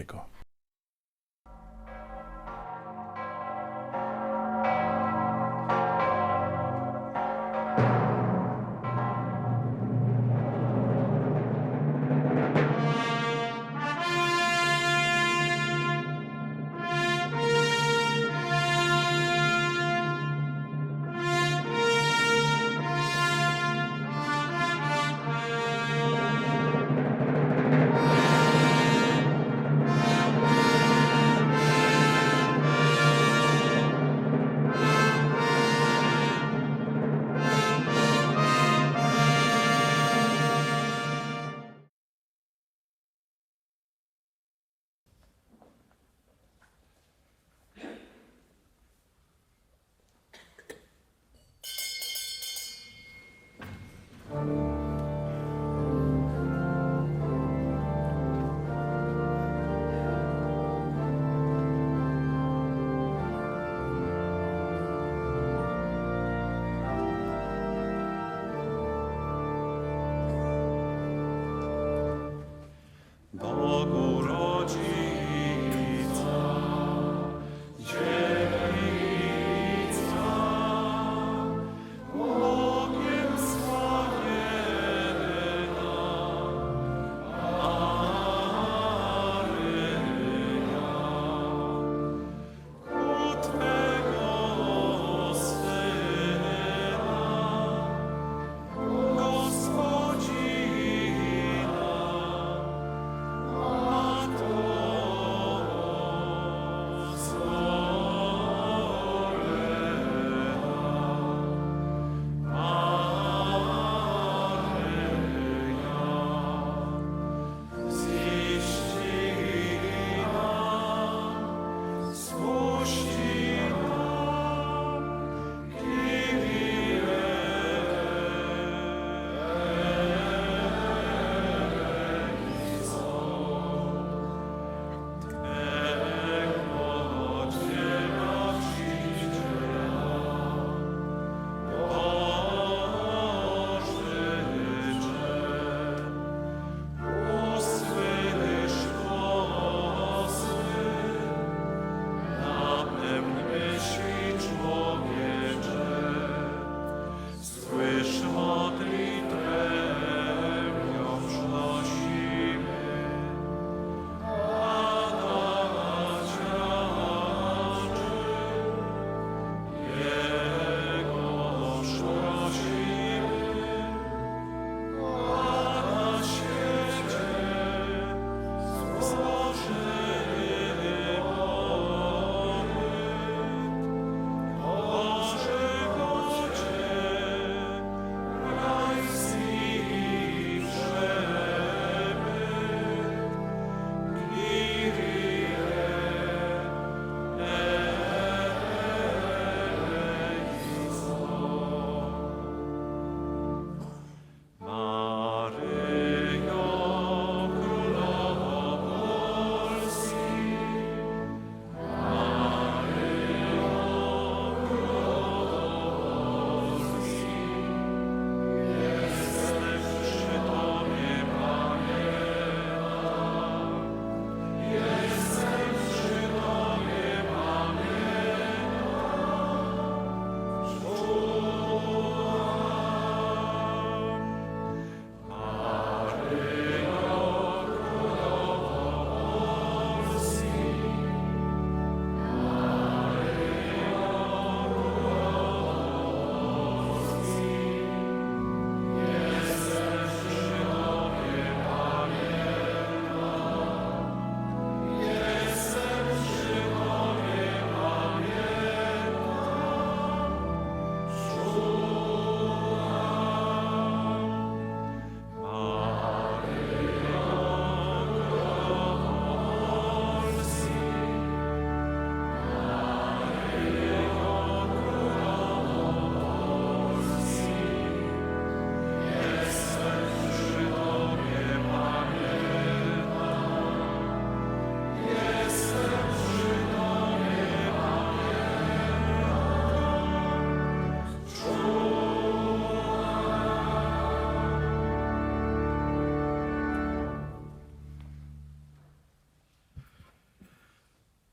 jego. urodzi.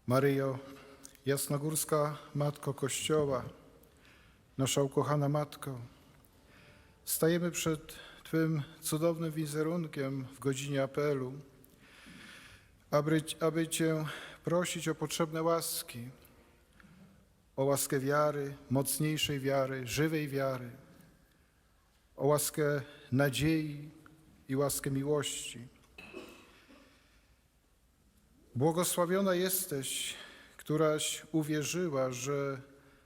Maryjo, jasnogórska Matko Kościoła, nasza ukochana Matko, stajemy przed Twym cudownym wizerunkiem w godzinie apelu, aby, aby Cię prosić o potrzebne łaski, o łaskę wiary, mocniejszej wiary, żywej wiary, o łaskę nadziei i łaskę miłości. Błogosławiona jesteś, któraś uwierzyła, że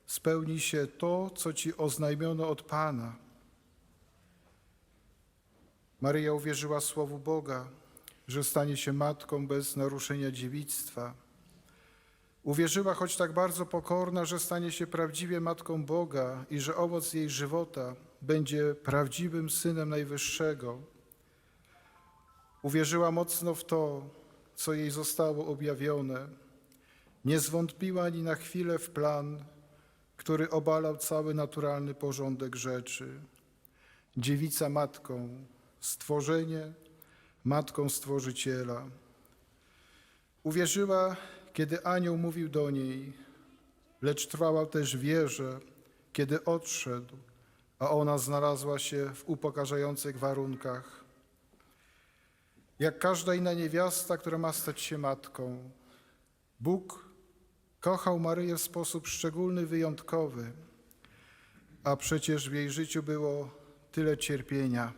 spełni się to, co Ci oznajmiono od Pana. Maryja uwierzyła Słowu Boga, że stanie się matką bez naruszenia dziewictwa. Uwierzyła, choć tak bardzo pokorna, że stanie się prawdziwie matką Boga i że owoc jej żywota będzie prawdziwym synem Najwyższego. Uwierzyła mocno w to, co jej zostało objawione. Nie zwątpiła ani na chwilę w plan, który obalał cały naturalny porządek rzeczy. Dziewica matką, stworzenie matką Stworzyciela. Uwierzyła, kiedy anioł mówił do niej, lecz trwała też wierze, kiedy odszedł, a ona znalazła się w upokarzających warunkach. Jak każda inna niewiasta, która ma stać się matką, Bóg kochał Maryję w sposób szczególny, wyjątkowy, a przecież w jej życiu było tyle cierpienia.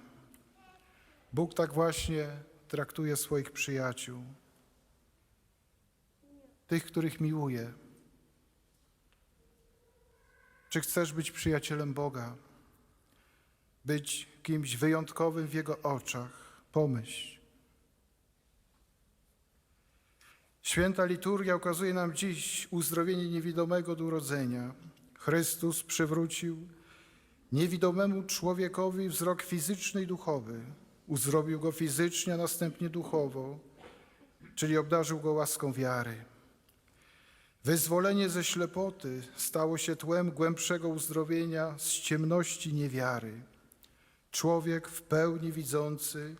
Bóg tak właśnie traktuje swoich przyjaciół, tych, których miłuje. Czy chcesz być przyjacielem Boga? Być kimś wyjątkowym w Jego oczach? Pomyśl. Święta liturgia ukazuje nam dziś uzdrowienie niewidomego do urodzenia. Chrystus przywrócił niewidomemu człowiekowi wzrok fizyczny i duchowy. Uzdrowił go fizycznie, a następnie duchowo, czyli obdarzył go łaską wiary. Wyzwolenie ze ślepoty stało się tłem głębszego uzdrowienia z ciemności niewiary. Człowiek w pełni widzący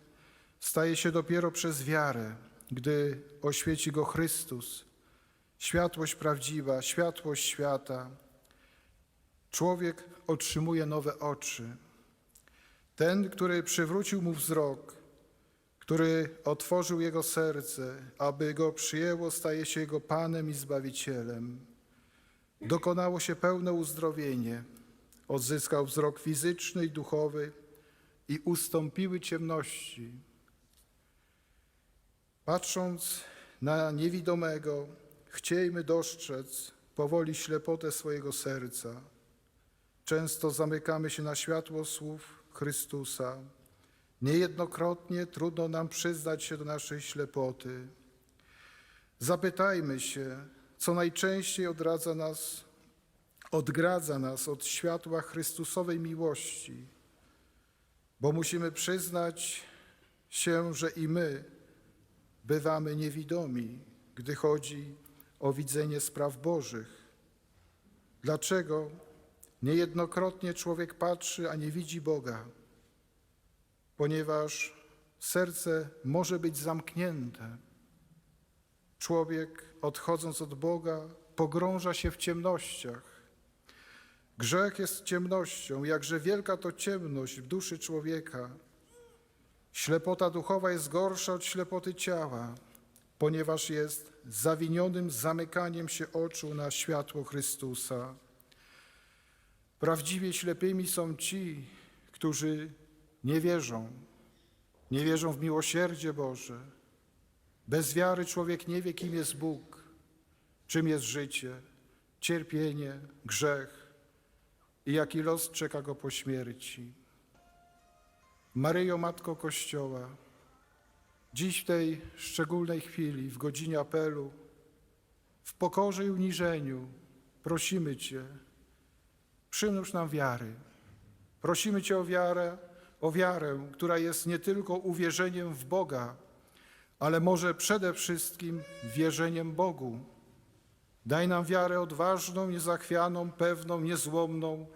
staje się dopiero przez wiarę, gdy oświeci go Chrystus, światłość prawdziwa, światłość świata. Człowiek otrzymuje nowe oczy. Ten, który przywrócił mu wzrok, który otworzył jego serce, aby go przyjęło, staje się jego Panem i Zbawicielem. Dokonało się pełne uzdrowienie. Odzyskał wzrok fizyczny i duchowy i ustąpiły ciemności. Patrząc na niewidomego, chciejmy dostrzec powoli ślepotę swojego serca. Często zamykamy się na światło słów Chrystusa. Niejednokrotnie trudno nam przyznać się do naszej ślepoty. Zapytajmy się, co najczęściej odradza nas, odgradza nas od światła Chrystusowej miłości, bo musimy przyznać się, że i my bywamy niewidomi, gdy chodzi o widzenie spraw Bożych. Dlaczego niejednokrotnie człowiek patrzy, a nie widzi Boga? Ponieważ serce może być zamknięte. Człowiek, odchodząc od Boga, pogrąża się w ciemnościach. Grzech jest ciemnością, jakże wielka to ciemność w duszy człowieka. Ślepota duchowa jest gorsza od ślepoty ciała, ponieważ jest zawinionym zamykaniem się oczu na światło Chrystusa. Prawdziwie ślepymi są ci, którzy nie wierzą, nie wierzą w miłosierdzie Boże. Bez wiary człowiek nie wie, kim jest Bóg, czym jest życie, cierpienie, grzech i jaki los czeka go po śmierci. Maryjo, Matko Kościoła, dziś w tej szczególnej chwili, w godzinie apelu, w pokorze i uniżeniu prosimy Cię, przynóż nam wiary. Prosimy Cię o wiarę, o wiarę, która jest nie tylko uwierzeniem w Boga, ale może przede wszystkim wierzeniem Bogu. Daj nam wiarę odważną, niezachwianą, pewną, niezłomną,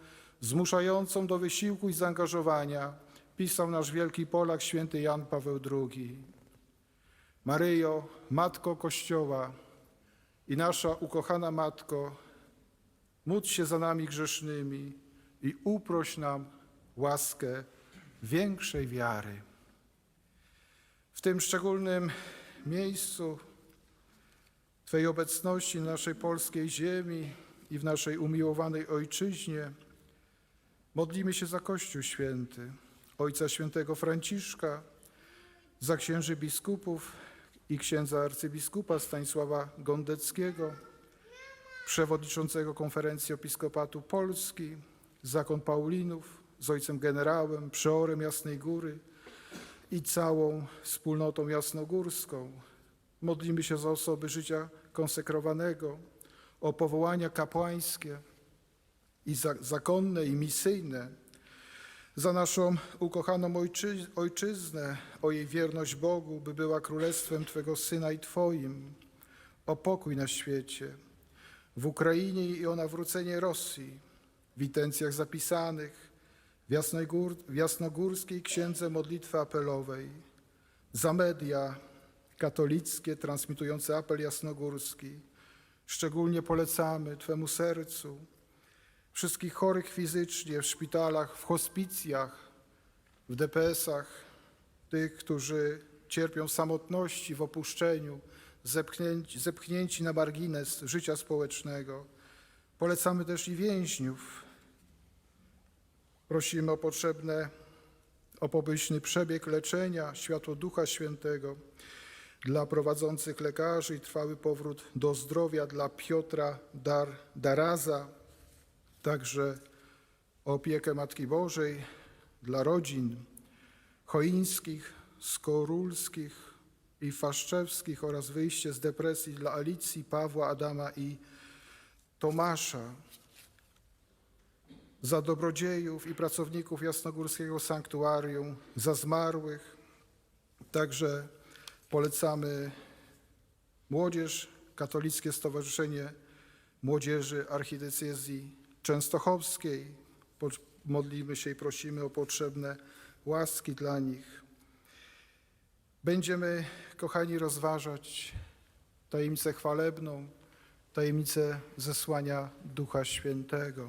zmuszającą do wysiłku i zaangażowania, pisał nasz wielki Polak święty Jan Paweł II. Maryjo, Matko Kościoła, i nasza ukochana Matko, módl się za nami grzesznymi i uproś nam łaskę większej wiary. W tym szczególnym miejscu Twej obecności na naszej polskiej ziemi i w naszej umiłowanej Ojczyźnie modlimy się za Kościół Święty, Ojca Świętego Franciszka, za księży biskupów i księdza arcybiskupa Stanisława Gondeckiego, przewodniczącego Konferencji Episkopatu Polski, zakon Paulinów z ojcem generałem, przeorem Jasnej Góry i całą wspólnotą jasnogórską. Modlimy się za osoby życia konsekrowanego, o powołania kapłańskie i za, zakonne i misyjne, za naszą ukochaną ojczy, ojczyznę, o jej wierność Bogu, by była królestwem Twego Syna i Twoim, o pokój na świecie, w Ukrainie i o nawrócenie Rosji, w intencjach zapisanych w, Jasnogór, w Jasnogórskiej Księdze Modlitwy Apelowej, za media katolickie transmitujące apel jasnogórski. Szczególnie polecamy Twemu sercu wszystkich chorych fizycznie w szpitalach, w hospicjach, w DPS-ach, tych, którzy cierpią w samotności, w opuszczeniu, zepchnięci, zepchnięci na margines życia społecznego. Polecamy też i więźniów. Prosimy o potrzebne, o pomyślny przebieg leczenia, światło Ducha Świętego dla prowadzących lekarzy i trwały powrót do zdrowia dla Piotra Dar, Daraza, także o opiekę Matki Bożej dla rodzin choińskich, skorulskich i faszczewskich oraz wyjście z depresji dla Alicji, Pawła, Adama i Tomasza. Za dobrodziejów i pracowników Jasnogórskiego Sanktuarium, za zmarłych. Także polecamy młodzież, Katolickie Stowarzyszenie Młodzieży Archidiecezji Częstochowskiej. Modlimy się i prosimy o potrzebne łaski dla nich. Będziemy, kochani, rozważać tajemnicę chwalebną, tajemnicę zesłania Ducha Świętego.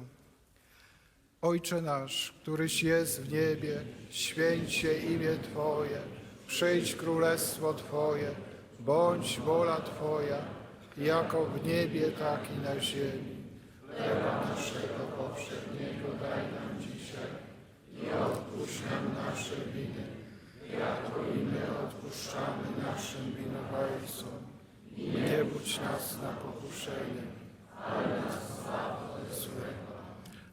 Ojcze nasz, któryś jest w niebie, święć się imię Twoje, przyjdź królestwo Twoje, bądź wola Twoja, jako w niebie, tak i na ziemi. Chleba naszego powszedniego daj nam dzisiaj i odpuść nam nasze winy, jako i my odpuszczamy naszym winowajcom. I nie budź nas na pokuszenie, ale nas zbaw od złego.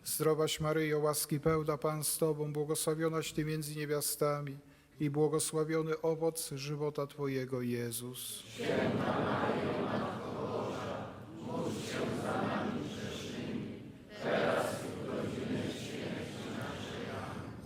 Zdrowaś Maryjo, łaski pełna Pan z Tobą, błogosławionaś Ty między niewiastami i błogosławiony owoc żywota Twojego, Jezus.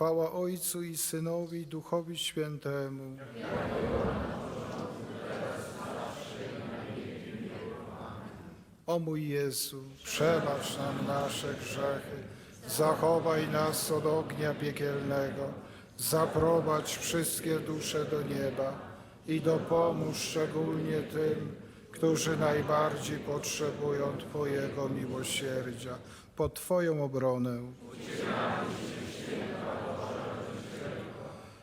Chwała Ojcu i Synowi Duchowi Świętemu. O mój Jezu, przebacz nam nasze grzechy, zachowaj nas od ognia piekielnego, zaprowadź wszystkie dusze do nieba i dopomóż szczególnie tym, którzy najbardziej potrzebują Twojego miłosierdzia. Pod Twoją obronę.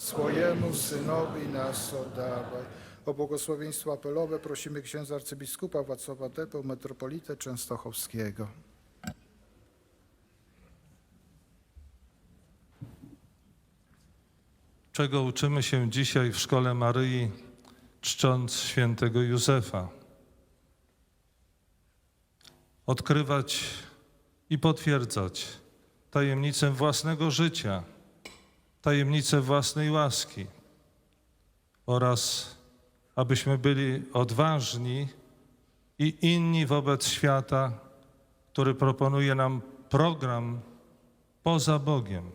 swojemu Synowi nas oddawaj. O błogosławieństwo apelowe prosimy księdza arcybiskupa Wacława Depę, metropolitę częstochowskiego. Czego uczymy się dzisiaj w Szkole Maryi, czcząc świętego Józefa? Odkrywać i potwierdzać tajemnicę własnego życia, tajemnicę własnej łaski oraz abyśmy byli odważni i inni wobec świata, który proponuje nam program poza Bogiem.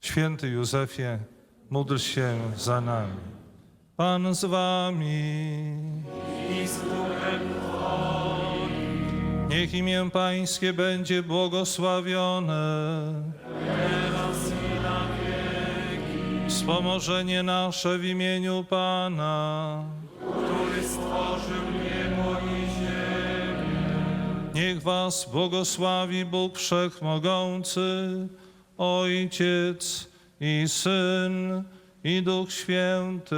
Święty Józefie, módl się za nami. Pan z wami. Niech imię Pańskie będzie błogosławione. Wspomożenie nasze w imieniu Pana. który stworzył niebo i ziemię. Niech was błogosławi Bóg Wszechmogący, Ojciec i Syn i Duch Święty.